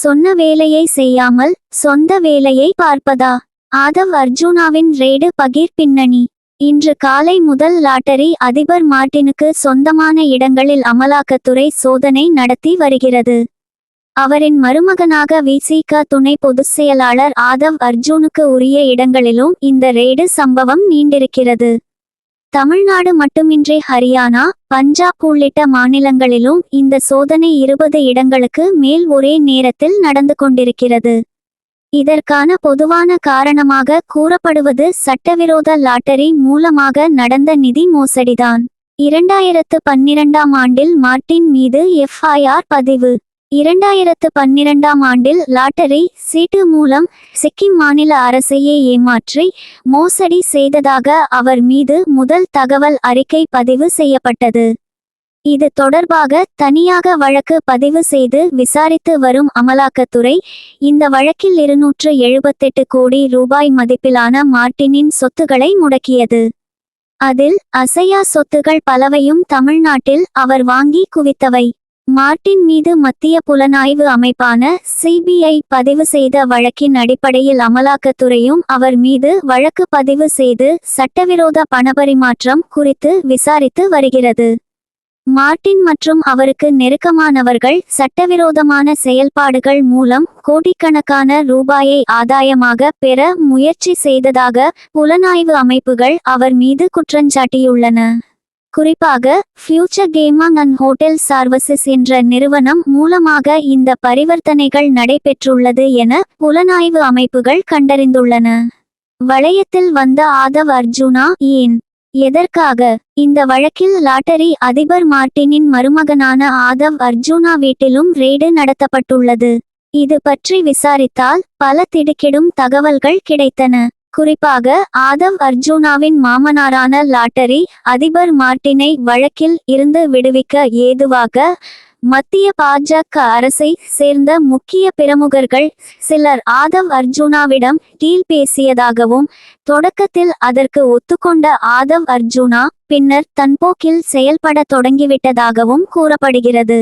சொன்ன வேலையை செய்யாமல் சொந்த வேலையை பார்ப்பதா? ஆதவ் அர்ஜுனாவின் ரெய்டு பகிர் பின்னணி. இன்று காலை முதல் லாட்டரி அதிபர் மார்ட்டினுக்கு சொந்தமான இடங்களில் அமலாக்கத்துறை சோதனை நடத்தி வருகிறது. அவரின் மருமகனாக விசிக துணை பொதுச் செயலாளர் ஆதவ் அர்ஜுனுக்கு உரிய இடங்களிலும் இந்த ரெய்டு சம்பவம் நீண்டிருக்கிறது. தமிழ்நாடு மட்டுமின்றி ஹரியானா பஞ்சாப் உள்ளிட்ட மாநிலங்களிலும் இந்த சோதனை இருபது இடங்களுக்கு மேல் ஒரே நேரத்தில் நடந்து கொண்டிருக்கிறது. இதற்கான பொதுவான காரணமாக கூறப்படுவது சட்டவிரோத லாட்டரி மூலமாக நடந்த நிதி மோசடிதான். இரண்டாயிரத்து பன்னிரண்டாம் ஆண்டில் மார்ட்டின் மீது எஃப்ஐஆர் பதிவு. இரண்டாயிரத்து பன்னிரண்டாம் ஆண்டில் லாட்டரி சீட்டு மூலம் சிக்கிம் மாநில அரசையே ஏமாற்றி மோசடி செய்ததாக அவர் மீது முதல் தகவல் அறிக்கை பதிவு செய்யப்பட்டது. இது தொடர்பாக தனியாக வழக்கு பதிவு செய்து விசாரித்து வரும் அமலாக்கத்துறை இந்த வழக்கில் இருநூற்று எழுபத்தெட்டு கோடி ரூபாய் மதிப்பிலான மார்ட்டினின் சொத்துக்களை முடக்கியது. அதில் அசையா சொத்துகள் பலவையும் தமிழ்நாட்டில் அவர் வாங்கி குவித்தவை. மார்ட்டின் மீது மத்திய புலனாய்வு அமைப்பான சிபிஐ பதிவு செய்த வழக்கின் அடிப்படையில் அமலாக்கத்துறையும் அவர் மீது வழக்கு பதிவு செய்து சட்டவிரோத பணபரிமாற்றம் குறித்து விசாரித்து வருகிறது. மார்டின் மற்றும் அவருக்கு நெருக்கமானவர்கள் சட்டவிரோதமான செயல்பாடுகள் மூலம் கோடிக்கணக்கான ரூபாயை ஆதாயமாக பெற முயற்சி செய்ததாக புலனாய்வு அமைப்புகள் அவர் மீது குற்றஞ்சாட்டியுள்ளன. குறிப்பாக future gaming and hotel services என்ற நிறுவனம் மூலமாக இந்த பரிவர்த்தனைகள் நடைபெற்றுள்ளது என புலனாய்வு அமைப்புகள் கண்டறிந்துள்ளன. வளையத்தில் வந்த ஆதவ் அர்ஜுனா ஏன்? எதற்காக? இந்த வழக்கில் லாட்டரி அதிபர் மார்டினின் மருமகனான ஆதவ் அர்ஜுனா வீட்டிலும் ரெய்டு நடத்தப்பட்டுள்ளது. இது பற்றி விசாரித்தால் பல திடுக்கிடும் தகவல்கள் கிடைத்தன. குறிப்பாக ஆதம் அர்ஜுனாவின் மாமனாரான லாட்டரி அதிபர் மார்ட்டினை வழக்கில் இருந்து விடுவிக்க ஏதுவாக மத்திய பாஜக அரசை சேர்ந்த முக்கிய பிரமுகர்கள் சிலர் ஆதவ் அர்ஜுனாவிடம் கீழ் பேசியதாகவும் தொடக்கத்தில் அதற்கு ஒத்துக்கொண்ட ஆதவ் அர்ஜுனா பின்னர் தன்போக்கில் செயல்பட தொடங்கிவிட்டதாகவும் கூறப்படுகிறது.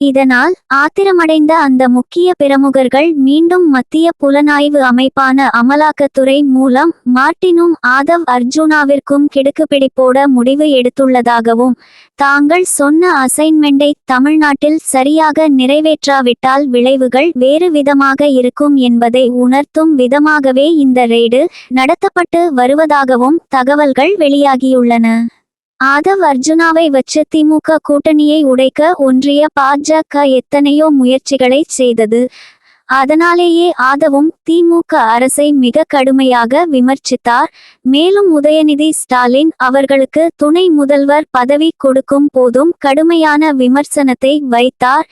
இதனால் ஆத்திரமடைந்த அந்த முக்கிய பிரமுகர்கள் மீண்டும் மத்திய புலனாய்வு அமைப்பான அமலாக்கத்துறை மூலம் மார்ட்டினும் ஆதவ் அர்ஜுனாவிற்கும் கிடுக்குப்பிடி பிடிப்போட முடிவு எடுத்துள்ளதாகவும் தாங்கள் சொன்ன அசைன்மெண்டை தமிழ்நாட்டில் சரியாக நிறைவேற்றாவிட்டால் விளைவுகள் வேறு விதமாக இருக்கும் என்பதை உணர்த்தும் விதமாகவே இந்த ரெய்டு நடத்தப்பட்டு வருவதாகவும் தகவல்கள் வெளியாகியுள்ளன. ஆதவ் அர்ஜுனாவை வச்சு திமுக கூட்டணியை உடைக்க ஒன்றிய பாஜக எத்தனையோ முயற்சிகளை செய்தது. அதனாலேயே ஆதவும் திமுக அரசை மிக கடுமையாக விமர்சித்தார். மேலும் உதயநிதி ஸ்டாலின் அவர்களுக்கு துணை முதல்வர் பதவி கொடுக்கும் போதும் கடுமையான விமர்சனத்தை வைத்தார்.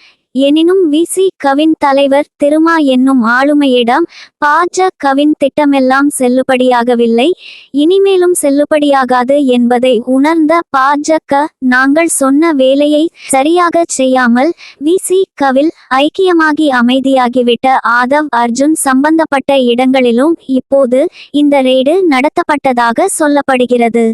எனினும் விசி கவின் தலைவர் திருமா என்னும் ஆளுமையிடம் பாஜகவின் திட்டமெல்லாம் செல்லுபடியாகவில்லை. இனிமேலும் செல்லுபடியாகாது என்பதை உணர்ந்த பாஜக நாங்கள் சொன்ன வேலையை சரியாக செய்யாமல் விசி கவில் ஐக்கியமாகி அமைதியாகிவிட்ட ஆதவ் அர்ஜுன் சம்பந்தப்பட்ட இடங்களிலும் இப்போது இந்த ரெய்டு நடத்தப்பட்டதாக சொல்லப்படுகிறது.